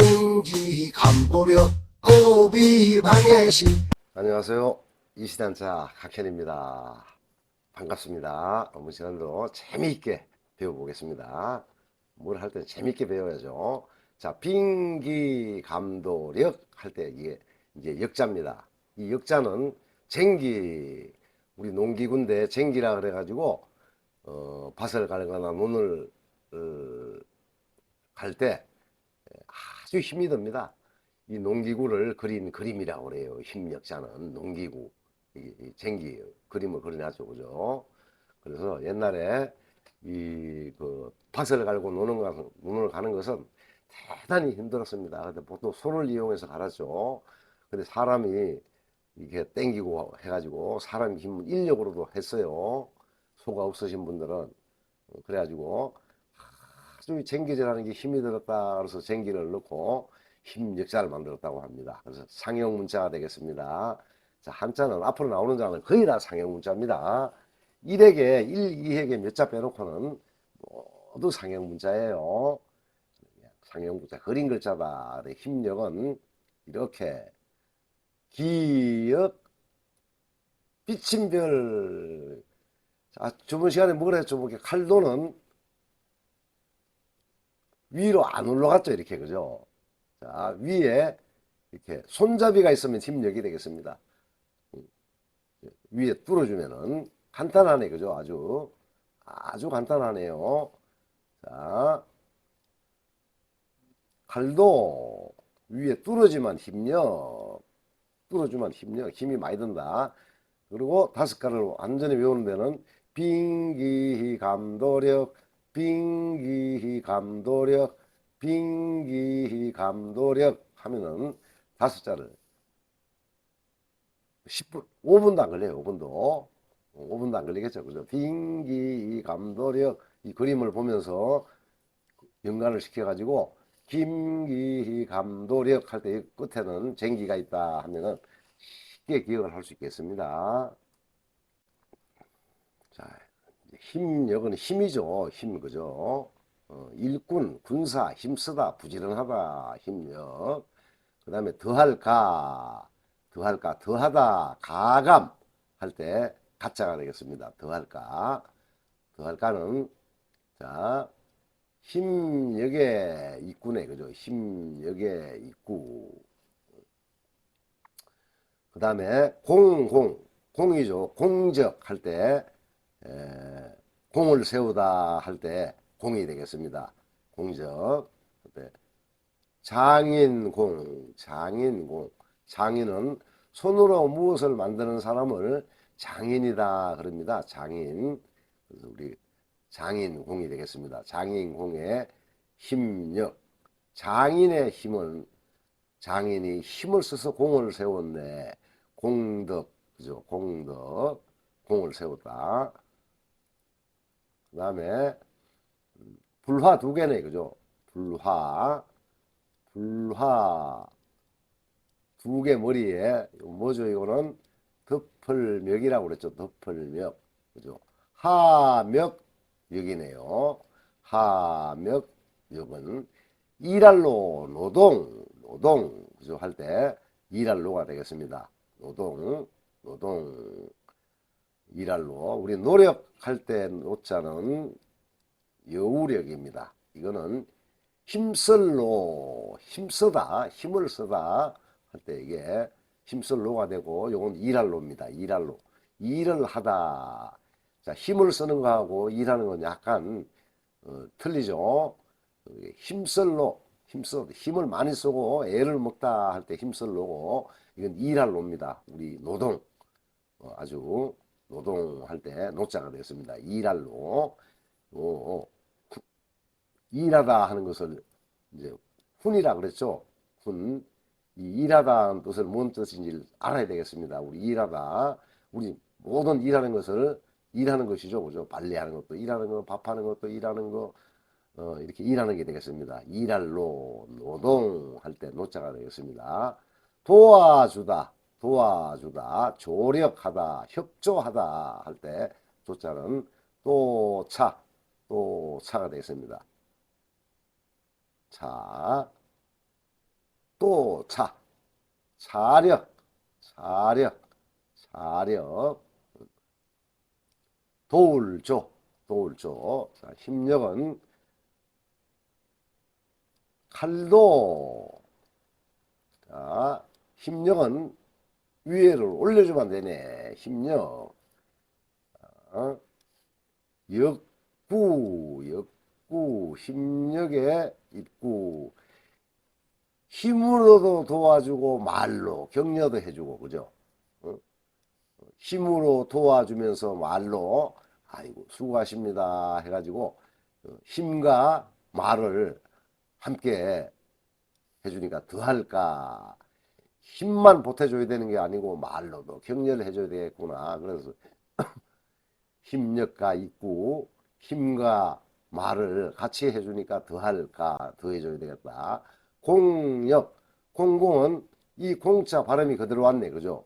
끈기 감도력 고비 방해시 안녕하세요. 이시단자 각현입니다. 반갑습니다. 오늘 시간도 재미있게 배워보겠습니다. 뭘 할 때 재미있게 배워야죠. 자, 빙기 감도력 할 때 이게 이제 역자입니다. 이 역자는 쟁기, 우리 농기군대 쟁기라 그래가지고, 어, 밭을 갈거나 논을, 어, 갈때 아 주 힘이 듭니다. 이 농기구를 그린 그림이라고 그래요. 힘역자는 농기구, 이, 이 쟁기 그림을 그려놨죠, 그죠? 그래서 옛날에 이 그 밭을 갈고 노는 것, 논을 가는 것은 대단히 힘들었습니다. 근데 보통 손을 이용해서 갈았죠. 근데 사람이 이렇게 땡기고 해가지고 사람 힘 인력으로도 했어요. 소가 없으신 분들은 그래가지고 아주 쟁기질하는 게 힘이 들었다. 그래서 쟁기를 넣고 힘 역자를 만들었다고 합니다. 그래서 상형 문자가 되겠습니다. 자, 한자는 앞으로 나오는 자는 거의 다 상형 문자입니다. 1에게 1, 2에게 몇자 빼놓고는 모두 상형 문자예요. 상형 문자 그린 글자다. 힘력은 이렇게 기역 비침별 자, 저번 시간에 뭐라 했죠? 칼도는 위로 안 올라갔죠. 이렇게 그죠? 자, 위에 이렇게 손잡이가 있으면 힘력이 되겠습니다. 위에 뚫어주면은 간단하네, 그죠? 아주 아주 간단하네요. 자, 칼도 위에 뚫어지만 힘력, 뚫어주면 힘력, 힘이 많이 든다. 그리고 다섯 가를 완전히 외우는 데는 빙기 감도력, 빙기 감도력, 빙기 감도력 하면은 다섯 자를 10분, 5분도 안 걸려요. 5분도. 5분도 안 걸리겠죠. 그죠? 빙기 감도력 이 그림을 보면서 연관을 시켜 가지고 김기 감도력 할 때 끝에는 쟁기가 있다 하면은 쉽게 기억을 할 수 있겠습니다. 자, 힘력은 힘이죠. 힘, 그죠? 어, 일꾼, 군사, 힘쓰다, 부지런하다, 힘력. 그 다음에 더할까, 더할까, 더하다, 가감 할 때 가짜가 되겠습니다. 더할까. 더할까는, 자, 힘력의 입구네, 그죠? 힘력의 입구. 그 다음에 공, 공, 공이죠. 공적 할 때, 에, 공을 세우다 할 때 공이 되겠습니다. 공적. 네. 장인공, 장인공. 장인은 손으로 무엇을 만드는 사람을 장인이다 그럽니다. 장인. 그래서 우리 장인공이 되겠습니다. 장인공의 힘력. 장인의 힘은 장인이 힘을 써서 공을 세웠네. 공덕, 그죠? 공덕. 공을 세웠다. 그 다음에 불화 두 개네, 그죠? 불화, 불화 두 개 머리에 뭐죠? 이거는 덮을멱이라고 그랬죠. 덮을멱, 그죠? 하멱 역이네요. 하멱 역은 일할로 노동, 노동, 그죠? 할 때 일할로가 되겠습니다. 노동, 노동, 일할로. 우리 노력할 때 노자는 여우력입니다. 이거는 힘쓸로 힘쓰다 힘을 쓰다 할 때 이게 힘쓸로가 되고 요건 일할로입니다. 일할로 일을 하다 자 힘을 쓰는 거하고 일하는 건 약간 어, 틀리죠. 힘쓸로 힘써 힘을 많이 쓰고 애를 먹다 할 때 힘쓸로고 이건 일할로입니다. 우리 노동 어, 아주 노동할 때 노자가 되었습니다. 일할로 어, 일하다 하는 것을 이제 훈이라 그랬죠. 훈. 이 일하다는 뜻을 뭔 뜻인지 알아야 되겠습니다. 우리 일하다. 우리 모든 일하는 것을 일하는 것이죠. 그죠? 빨래하는 것도 일하는 거, 밥하는 것도 일하는 거, 어, 이렇게 일하는 게 되겠습니다. 일할로, 노동할 때 노자가 되겠습니다. 도와주다, 도와주다, 조력하다, 협조하다 할 때 조자는 또 차, 또 차가 되겠습니다. 차, 또 차, 차력, 차력, 차력, 도울조, 도울조. 자, 힘력은 칼도. 자, 힘력은 위에를 올려주면 되네. 힘력. 어? 역구, 역구, 힘력의 입구. 힘으로도 도와주고 말로 격려도 해주고 그죠? 어? 힘으로 도와주면서 말로 아이고 수고하십니다 해가지고 어, 힘과 말을 함께 해주니까 더할까 힘만 보태줘야 되는 게 아니고 말로도 격려를 해줘야 되겠구나. 그래서 힘력과 있고 힘과 말을 같이 해주니까 더할까 더해줘야 되겠다. 공력 공공은 이 공자 발음이 그대로 왔네. 그죠?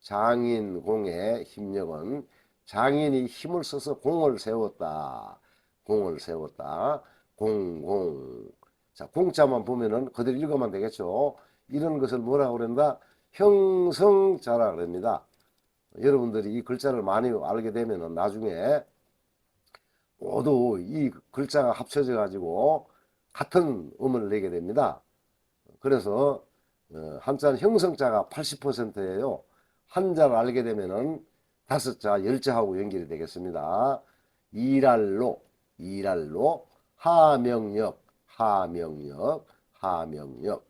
장인 공의 힘력은 장인이 힘을 써서 공을 세웠다. 공을 세웠다. 공공. 자 공자만 보면은 그대로 읽으면 되겠죠 이런 것을 뭐라고 그런다 형성자라 그럽니다 여러분들이 이 글자를 많이 알게 되면은 나중에 모두 이 글자가 합쳐져 가지고 같은 음을 내게 됩니다. 그래서 어, 한자는 형성자가 80%예요. 한자를 알게 되면은 다섯 자, 열 자하고 연결이 되겠습니다. 이랄로, 이랄로, 하명역, 하명역, 하명역,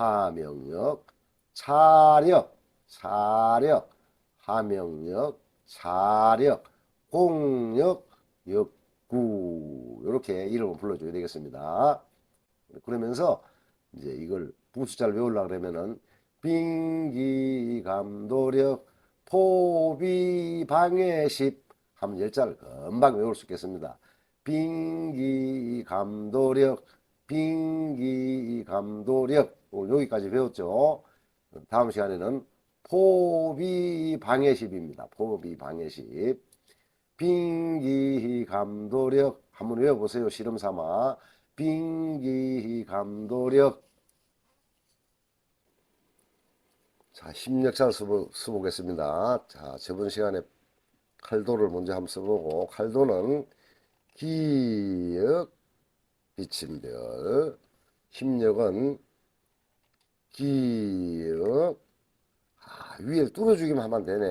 하명역, 차력, 차력, 하명역, 차력, 공력, 역구 이렇게 이름을 불러줘야 되겠습니다. 그러면서 이제 이걸 부수자를 외우려고 그러면은 빙기 감도력 포비 방해십 하면 열자를 금방 외울 수 있겠습니다. 빙기 감도력 빙기 감도력 여기까지 배웠죠. 다음 시간에는 포비 방해십입니다. 포비 방해십 빙기 감도력 한번 외워보세요. 실험 삼아 빙기 감도력 자, 힘력자를 써보, 써보 겠습니다. 자, 저번 시간에 칼도를 먼저 한번 써보고, 칼도는 기역, 비침별, 힘력은 기역, 아, 위에 뚫어주기만 하면 되네.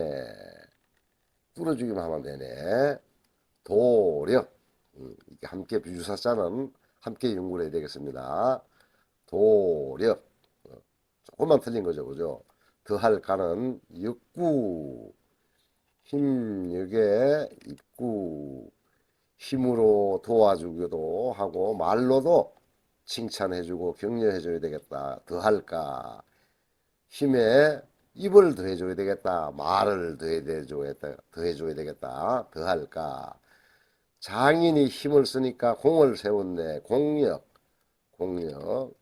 뚫어주기만 하면 되네. 도력, 음, 이렇게 함께 비주사자는 함께 연구를 해야 되겠습니다. 도력, 어, 조금만 틀린 거죠, 그죠? 더할 가는 육구 힘력에 입구 힘으로 도와주기도 하고 말로도 칭찬해주고 격려해줘야 되겠다. 더할까? 힘에 입을 더해줘야 되겠다. 말을 더해줘야 더해줘야 되겠다. 더할까? 장인이 힘을 쓰니까 공을 세웠네. 공력. 공력.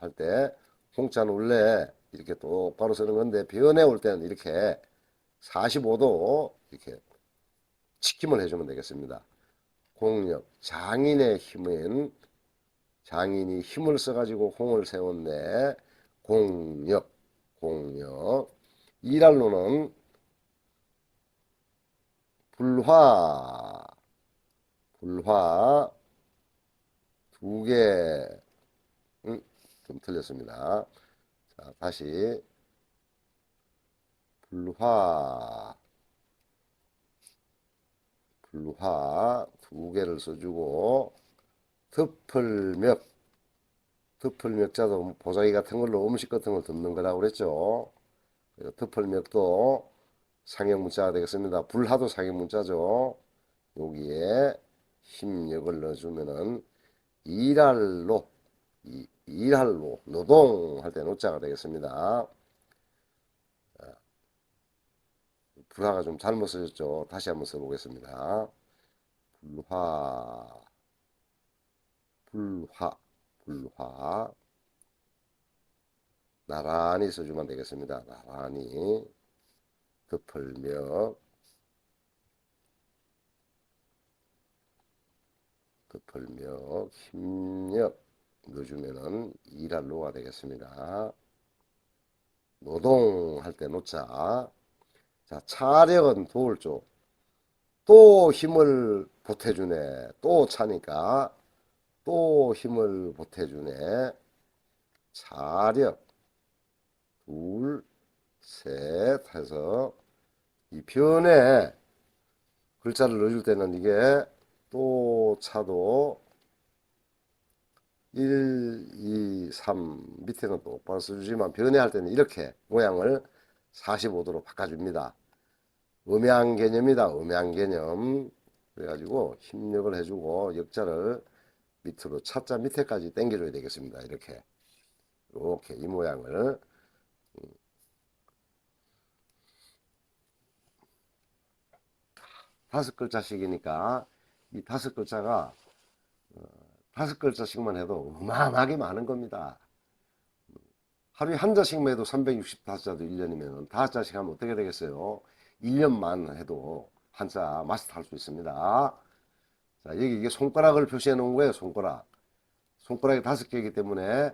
할 때 공자는 원래 이렇게 똑바로 쓰는 건데 변해 올 때는 이렇게 45도 이렇게 치킴을 해주면 되겠습니다. 공력 장인의 힘은 장인이 힘을 써가지고 공을 세웠네. 공력 공력. 이랄로는 불화 불화 두 개. 음, 좀 틀렸습니다. 자, 다시. 불화 불화 두 개를 써주고 덮을멱 덮을멱자도 보자기 같은 걸로 음식 같은 걸 덮는 거라고 그랬죠. 그래서 덮을멱도 상형 문자가 되겠습니다. 불화도 상형 문자죠. 여기에 힘력을 넣어주면은 일할로 이, 일할로 노동할 때 노자가 되겠습니다. 불화가 좀 잘못 써졌죠. 다시 한번 써보겠습니다. 불화 불화 불화 나란히 써주면 되겠습니다. 나란히 덮을며 덮을며 힘력 넣어주면은 일할 노가 되겠습니다. 노동할 때 놓자. 자, 차력은 도울 쪽. 또 힘을 보태주네. 또 차니까 또 힘을 보태주네. 차력. 둘, 셋 해서 이 변에 글자를 넣어줄 때는 이게 또 차도 1, 2, 3 밑에는 똑바로 써주지만 변해할 때는 이렇게 모양을 45도로 바꿔줍니다. 음양 개념이다. 음양 개념. 그래가지고 힘력을 해주고 역자를 밑으로 차자 밑에까지 당겨줘야 되겠습니다. 이렇게 이렇게 이 모양을 다섯 글자씩이니까 이 다섯 글자가 어, 다섯 글자씩만 해도 어마어마하게 많은 겁니다. 하루에 한 자씩만 해도 365자도 1년이면 다섯 자씩 하면 어떻게 되겠어요? 1년만 해도 한자 마스터 할 수 있습니다. 자, 여기 이게 손가락을 표시해 놓은 거예요, 손가락. 손가락이 다섯 개이기 때문에,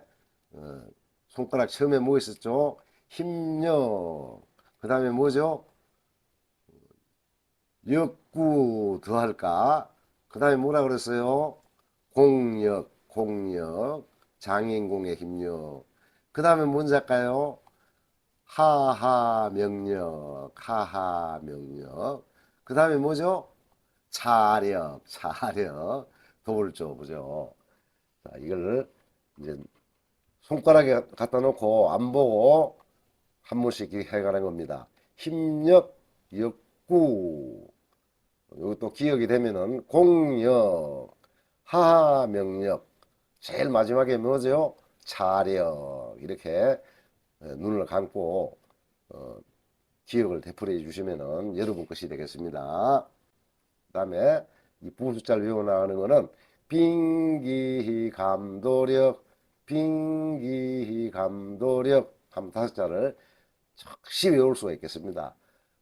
어, 손가락 처음에 뭐 있었죠? 힘력. 그 다음에 뭐죠? 역구 더할까? 그 다음에 뭐라 그랬어요? 공력, 공력, 장인공의 힘력. 그 다음에 뭔지 할까요? 하하 명력, 하하 명력. 그 다음에 뭐죠? 차력, 차력. 도울죠, 그죠? 자, 이걸 이제 손가락에 갖다 놓고 안 보고 한 번씩 해가는 겁니다. 힘력, 역구. 이것도 기억이 되면은 공력, 하하 명력. 제일 마지막에 뭐죠? 차력. 이렇게 어, 눈을 감고 어, 기억을 되풀이해 주시면은 여러분 것이 되겠습니다. 그 다음에 이 부분 숫자를 외워 나가는 거는 빙기 감도력, 빙기 감도력 한 다섯 자를 적시 외울 수가 있겠습니다.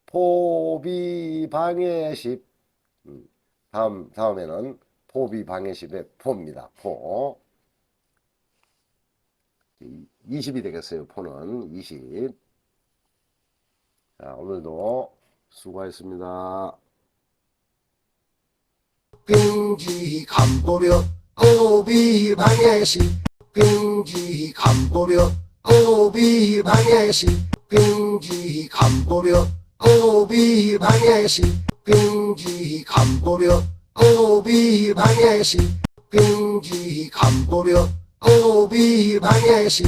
포비 방해십 음, 다음 다음에는 포비 방해십의 포입니다. 포 20이 되겠어요. 포는 20. 자, 오늘도 수고하셨습니다. 빙기 감보려 고비 방해시 빙기 감보려 고비 방해시 빙기 감보려 고비 방해시 빙기 감보려 고비 방해시 빙기 감보려 고비 방해시